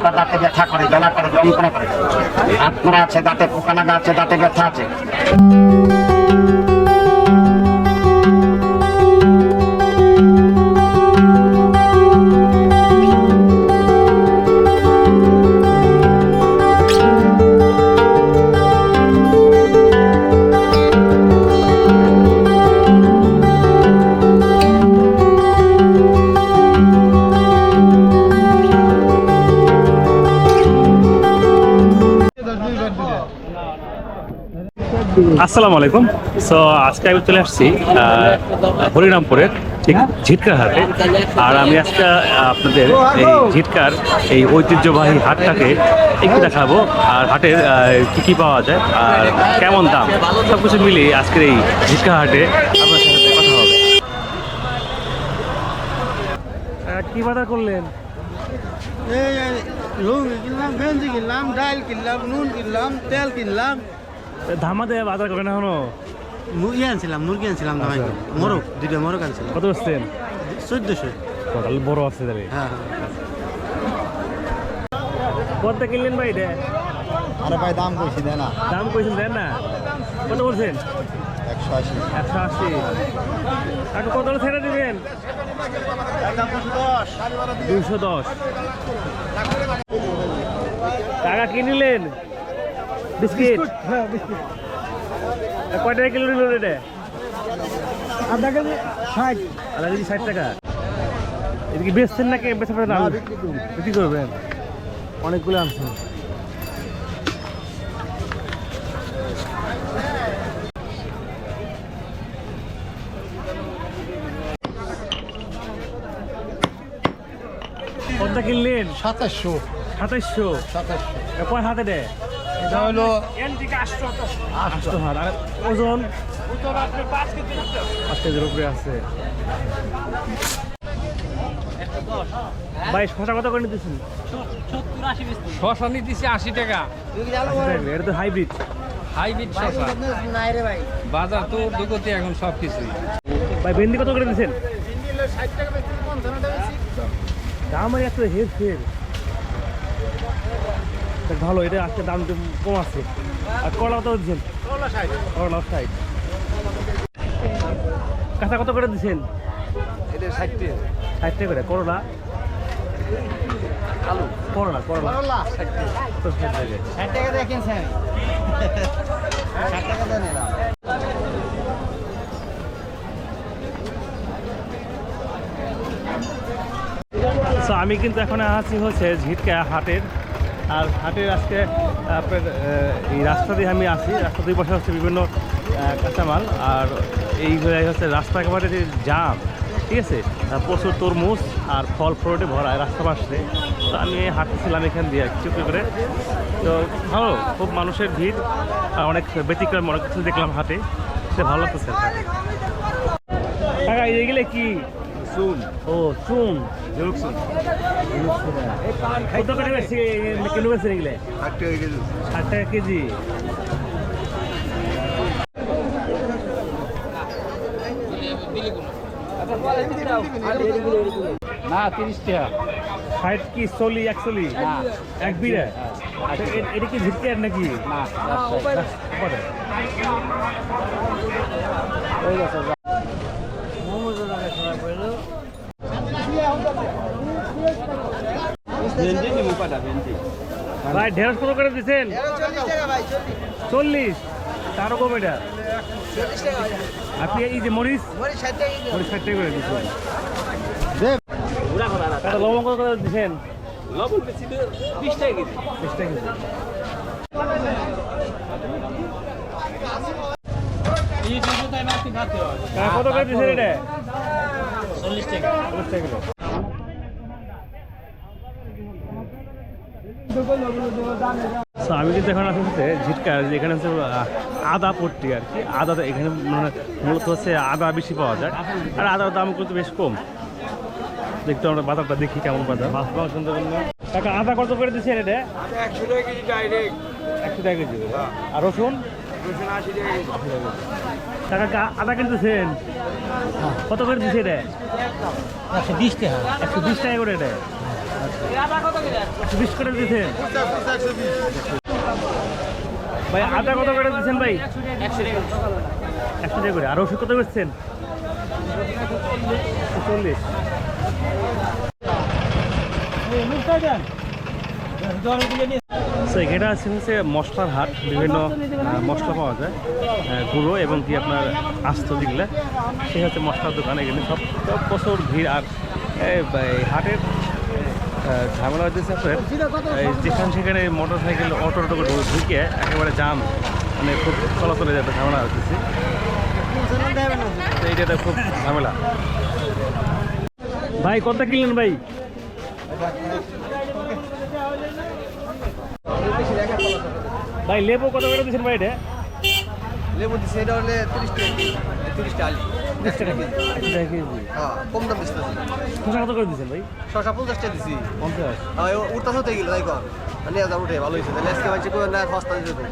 আপনার দাঁতে ব্যথা করে, জ্বালা করে, যন্ত্রণা করে। পোড়া আছে, দাঁতে পোকা লাগা আছে, দাঁতে ব্যথা আছে। আসসালামু আলাইকুম। সো আজকে আমি চলে আসছি হরিরামপুরের ঠিক ঝিটকার হাটে। আর আমি আজকে আপনাদের এই ঝিটকার এই ঐতিহ্যবাহী হাটটাকে একটু দেখাবো। আর হাটের কি কি পাওয়া যায় আর কেমন দাম সব কিছু মিলিয়ে আজকের এই ঝিটকা হাটে আপনার সাথে কথা হবে। কি বাজার করলেন? লুঙ্গি কিনলাম গেঞ্জি কিনলাম ডাল কিনলাম নুন কিনলাম তেল কিনলাম। ধামাতে বাজার করেন এখনও? মু- ইয়ে আনছিলাম মুরগি আনছিলাম দামাই মোরগ দুইটা মোরগ আনছিলাম। কত বসছেন চোদ্দশো। তাহলে বড় আছে তাহলে। হ্যাঁ কত কিনলেন ভাই এটা? আরে ভাই দাম কইছি দেয় না। দাম কইছেন দেন না? কত বলছেন একশো আশি। একশো আশি। কাকু কত ছেড়ে দিবেন? দুইশো দশ। টাকা কি নিলেন? বিস্কিট? হ্যাঁ বিস্কুট। কয় টাকা কিলো নিল কেজি ষাট। ষাট টাকা? এদিকে বেচছেন নাকি? বেচা বিক্রি করবেন? অনেকগুলো আনছেন। কোনটা কিনলেন? সাতাশশো। সাতাইশশো সাতাশশো। কয় হাতে দেয় এটা হলো আটশো হাত আর ওজন? পাঁচ কেজির উপরে আছে। ভাই শশা কত করে নিতেছেন? শশা নিতেছি আশি টাকা। এটা তো হাইব্রিড। হাইব্রিড শশা। বাজার তো দুগতি এখন সব কিছুই। ভাই ভেন্ডি কত করে দিচ্ছেন দাম এত হের ফের। ভালো এটা আজকে দাম একটু কম আছে। আর করলা কত দিচ্ছেন? করলা ষাট। কাঁচা কত করে দিচ্ছেন? ষাট টাকা করে করলা? আলু। করলা করলা। ষাট টাকা দেখেন স্যার ষাট টাকা দেন আমি কিন্তু এখন আছি হচ্ছে ঝিটকা হাটের। আর হাটের আজকে আপনার এই রাস্তা দিয়ে আমি আসি। রাস্তা দুই পাশে হচ্ছে বিভিন্ন কাঁচামাল। আর এই হচ্ছে রাস্তা একেবারে যে জাম, ঠিক আছে? প্রচুর তরমুজ আর ফল ফ্রুটে ভরা রাস্তা পাশে তো আমি হাঁটতেছিলাম এখান দিয়ে চুপি করে। তো ভালো, খুব মানুষের ভিড়, আর অনেক ব্যতিক্রম, অনেক কিছু দেখলাম হাটে। সে ভালো লাগতেছে টাকা এগুলো কি? চুন ও চুন জলুকসুন কত করে বেশি কিলো বেশি এগুলো ষাট টাকা কেজি। না তিরিশ টাকা। ষাট কি চল্লিশ একচল্লিশ? এক বিড়া আচ্ছা, এ- এটা কি ঝিটকে নাকি? না কত? ভেন্ডি নিবো পাটা ভেন্ডি। ভাই ঢেঁড়স কত করে দিচ্ছেন চল্লিশ তারও কম এটা। আপনি এই যে মরিচ? মরিচ ষাট টাকা করে দিচ্ছেন লবঙ্গ কত করে দিচ্ছেন লবণ বেশি টাকা কেজি। টাকা কেজি। কত করে দিচ্ছেন এটা? চল্লিশ টাকা। চল্লিশ টাকা কিলো So, আমি কিন্তু এখন আসতে হচ্ছে ঝিটকার যেখানে হচ্ছে আদা পট্টি আর কি। আদা তো এখানে মানে মূলত হচ্ছে আদা বেশি পাওয়া যায়। আর আদার দাম কিন্তু বেশ কম। দেখতে আমরা বাজারটা দেখি কেমন বাজার। মাছ পাওয়া শুনতে পারলাম টাকা আদা কত করে দিচ্ছেন এটা? একশো টাকা কেজি ডাইরেক্ট একশো টাকা কেজি আর রসুন? আশি টাকা আদা কিনতেছেন কত করে দিচ্ছে এটা? একশো বিশ টাকা। একশো বিশ টাকা করে এটা? বিশ করে দিচ্ছেন ভাই আটা কত করে দিচ্ছেন ভাই? একশো টাকা করে। আর ওষুধ কত বেচছেন? চল্লিশ। এটা আছে হচ্ছে মশলার হাট, বিভিন্ন মশলা পাওয়া যায় গুঁড়ো এবং কি আপনার আস্ত যেগুলো, সেই হচ্ছে মশলার দোকান। এখানে সব প্রচুর ভিড়। আর হাটের ঝামেলা হচ্ছে যেখানে সেখানে মোটর সাইকেল অটো টোটো ঢুকে একেবারে জাম। মানে খুব চলাচলে যাতে ঝামেলা হচ্ছে তো এইটা খুব ঝামেলা। ভাই কত কিনলেন ভাই? ভাই, লেবু কত করে দিচ্ছেন ভাই এটা? লেবু দিছে এটা হলে তিরিশ টাকা তিরিশ টাকা আলি। টাকা কেজি টাকা কেজি। হ্যাঁ কম দাম দিচ্ছে কত করে দিচ্ছেন ভাই? ছশো পঞ্চাশ টাকা দিছি। পঞ্চাশ? উঠতে হতে গেল তাই কর। নিয়ে যাও উঠে ভালো হয়েছে। তাহলে আজকে মানছি না সস্তা দিতে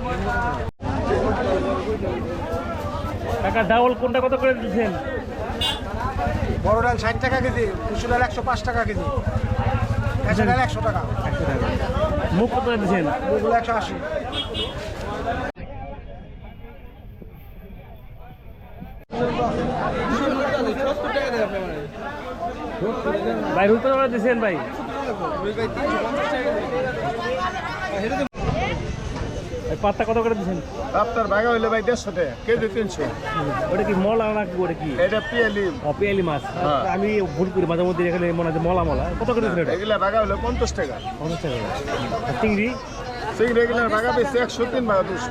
টাকা ডাবল কোনটা কত করে দিচ্ছেন বড় ডাল ষাট টাকা কেজি মুসুর ডাল একশো পাঁচ টাকা কেজি। একশো ডাল একশো টাকা। একশো টাকা। মুখ কত দিচ্ছেন ওগুলো একশো আশি। ভাই কত করে দিচ্ছেন ভাই। পাত্তা কত করে দিচ্ছেন আপনার বাঘা হইলে ভাই দেড়শো টাকা কেজি তিনশো। ওটা কি মলা নাকি ওটা কি? এটা পিয়ালি। পিয়ালি মাছ। হ্যাঁ। আমি ভুল করি মাঝে মধ্যে এখানে মনে হয় মলা মলা। কত করে দিচ্ছেন এগুলা বাঘা হইলে পঞ্চাশ টাকা। পঞ্চাশ টাকা চিংড়ি? চিংড়ি এগুলার বাঘা বেশি একশো তিন বাঘা দুশো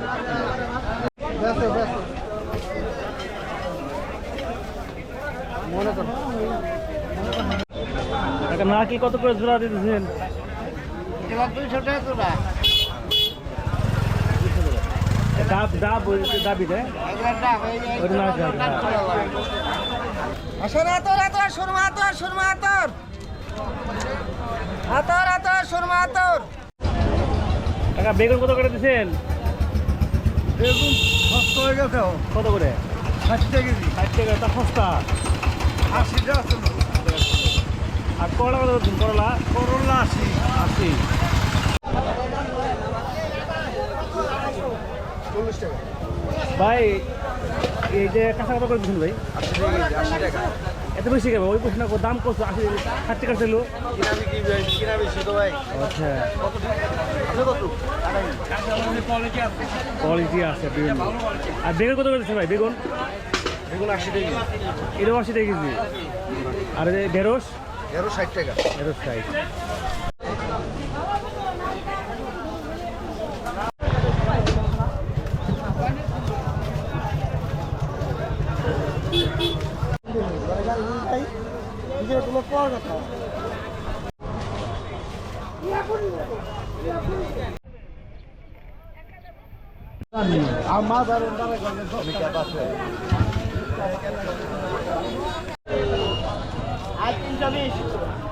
টাকা না কি কত করে জোড়া দিতেছেন? দুইশো টাকা ডাব ডাব দেয় ডাব হ্যাঁ। আসলে আতর আতর সুরমা আতর সুরমা আতর। আতর আতর সুরমা আতর। টাকা বেগুন কত করে দিচ্ছেন বেগুন সস্তা হয়ে গেছে কত করে? ষাট টাকা কেজি। ষাট টাকা তা সস্তা। আশি টাকা আছে আর করলা কত করলা করলা আশি আশি ভাই এই যে কাঁচা কত করে দিচ্ছেন ভাই এত বেশি কেন ওই প্রশ্ন দাম কত আশি ষাট টাকা ছিল আচ্ছা কোয়ালিটি আছে আর বেগুন কত করে দিচ্ছেন ভাই বেগুন বেগুন আশি টাকা এটাও আশি টাকা কেজি। আর যে ঢেঁড়স? ষাট টাকা। ঢেঁড়স কথা আমার দামে তিনশো বিশ।